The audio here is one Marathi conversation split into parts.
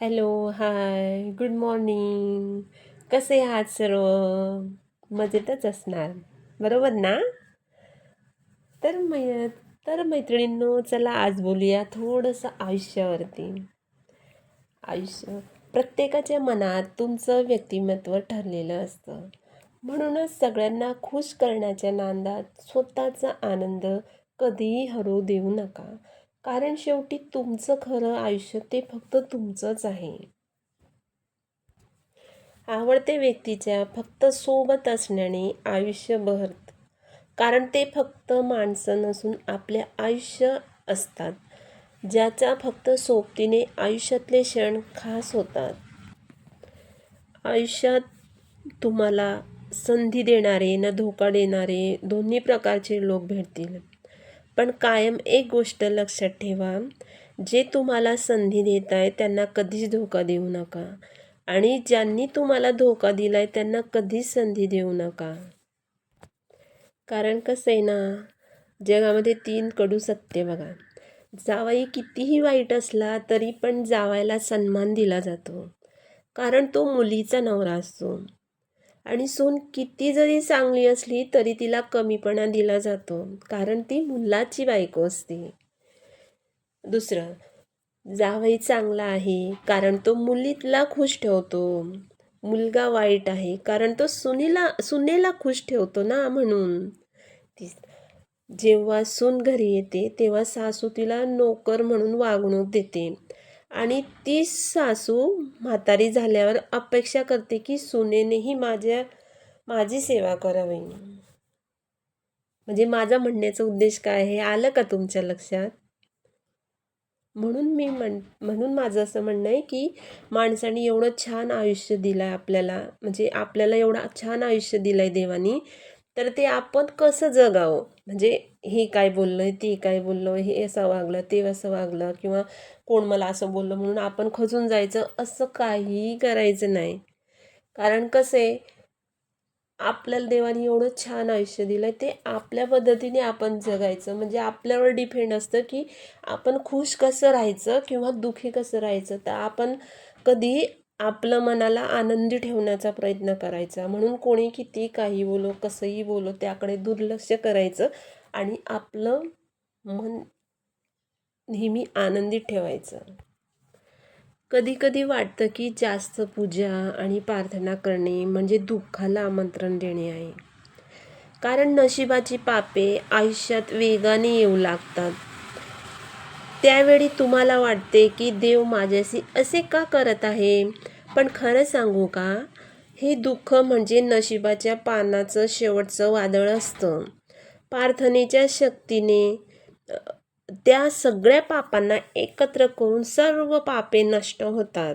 Hello hi good morning. कसे आहात सर्व? मजेतच असणार. बरोबर ना? तर मै तर मैत्रिणींनो चला आज बोलूया थोडंसं आयुष्यावरती. आयुष्य प्रत्येकाच्या मनात तुमचं व्यक्तिमत्व ठरलेलं असतं. म्हणूनच सगळ्यांना खुश करण्याच्या नांदात स्वतःचा आनंद कधीही हरवू देऊ नका. कारण शेवटी तुमचं खरं आयुष्य ते फक्त तुमचंच आहे. आवडते व्यक्तीच्या फक्त सोबत असण्याने आयुष्य बहरत. कारण ते फक्त माणसं नसून आपले आयुष्य असतात ज्याच्या फक्त सोबतीने आयुष्यातले क्षण खास होतात. आयुष्यात तुम्हाला संधी देणारे न धोका देणारे दोन्ही प्रकारचे लोक भेटतील. पण कायम एक गोष्ट लक्षात ठेवा जे तुम्हाला संधी देत आहे त्यांना कधीच धोका देऊ नका आणि ज्यांनी तुम्हाला धोका दिला आहे त्यांना कधीच संधी देऊ नका. कारण कसं आहे ना जगामध्ये तीन कडू सत्य बघा. जावाई कितीही वाईट असला तरी पण जावायला सन्मान दिला जातो. कारण तो मुलीचा नवरा असतो. आणि सून किती जरी चांगली असली तरी तिला कमीपणा दिला जातो कारण ती मुलाची बायको असते. दुसरं जावई चांगला आहे कारण तो मुलीतला खुश ठेवतो. मुलगा वाईट आहे कारण तो सुनीला सुनेला खुश ठेवतो ना म्हणून. ती जेव्हा सून घरी येते तेव्हा सासू तिला नोकर म्हणून वागणूक देते. आणि ती सासू म्हातारी झाल्यावर अपेक्षा करते की सुनेनेही माझ्या माझी सेवा करावी. म्हणजे माझा म्हणण्याचा उद्देश काय आहे? आलं का तुमच्या लक्षात? म्हणून मी म्हण म्हणून माझं असं म्हणणं आहे की माणसाने एवढं छान आयुष्य दिलं आहे आपल्याला म्हणजे आपल्याला एवढं छान आयुष्य दिलं आहे देवानी तर ते आपण कसं जगावं? म्हणजे हे काय बोललं आहे ते काय बोललं हे असं वागलं ते असं वागलं किंवा कोण मला असं बोललं म्हणून आपण खचून जायचं असं काहीही करायचं नाही. कारण कसं आहे आपल्याला देवाने एवढं छान आयुष्य दिलं आहे ते आपल्या पद्धतीने आपण जगायचं. म्हणजे आपल्यावर डिपेंड असतं की आपण खुश कसं राहायचं किंवा दुःखी कसं राहायचं. तर आपण कधी आपलं मनाला आनंदी ठेवण्याचा प्रयत्न करायचा. म्हणून कोणी किती काही बोलो कसंही बोलो त्याकडे दुर्लक्ष करायचं. आणि आपलं मन नेहमी आनंदी ठेवायचं. कधी कधी वाटतं की जास्त पूजा आणि प्रार्थना करणे म्हणजे दुःखाला आमंत्रण देणे आहे. कारण नशिबाची पापे आयुष्यात वेगाने येऊ लागतात. त्यावेळी तुम्हाला वाटते की देव माझ्याशी असे का करत आहे? पण खरं सांगू का? हे दुःख म्हणजे नशिबाच्या पानाचं शेवटचं वादळ असतं. प्रार्थनेच्या शक्तीने त्या सगळ्या पापांना एकत्र करून सर्व पापे नष्ट होतात.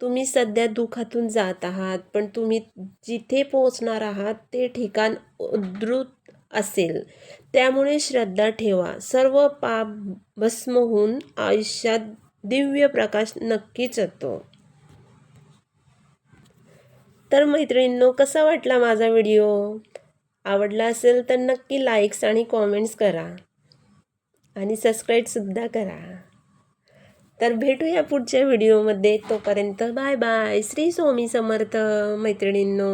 तुम्ही सध्या दुःखातून जात आहात पण तुम्ही जिथे पोहोचणार आहात ते ठिकाण उद्धृत असेल. त्यामुळे श्रद्धा ठेवा. सर्व पाप भस्म होऊन आयुष्यात दिव्य प्रकाश नक्कीच येतो. तर मैत्रिणींनो कसा वाटला माझा व्हिडिओ? आवडला असेल तर नक्की लाईक्स आणि कॉमेंट्स करा. आणि सबस्क्राईबसुद्धा करा. तर भेटूया पुढच्या व्हिडिओमध्ये तोपर्यंत बाय बाय श्री स्वामी समर्थ मैत्रिणींनो.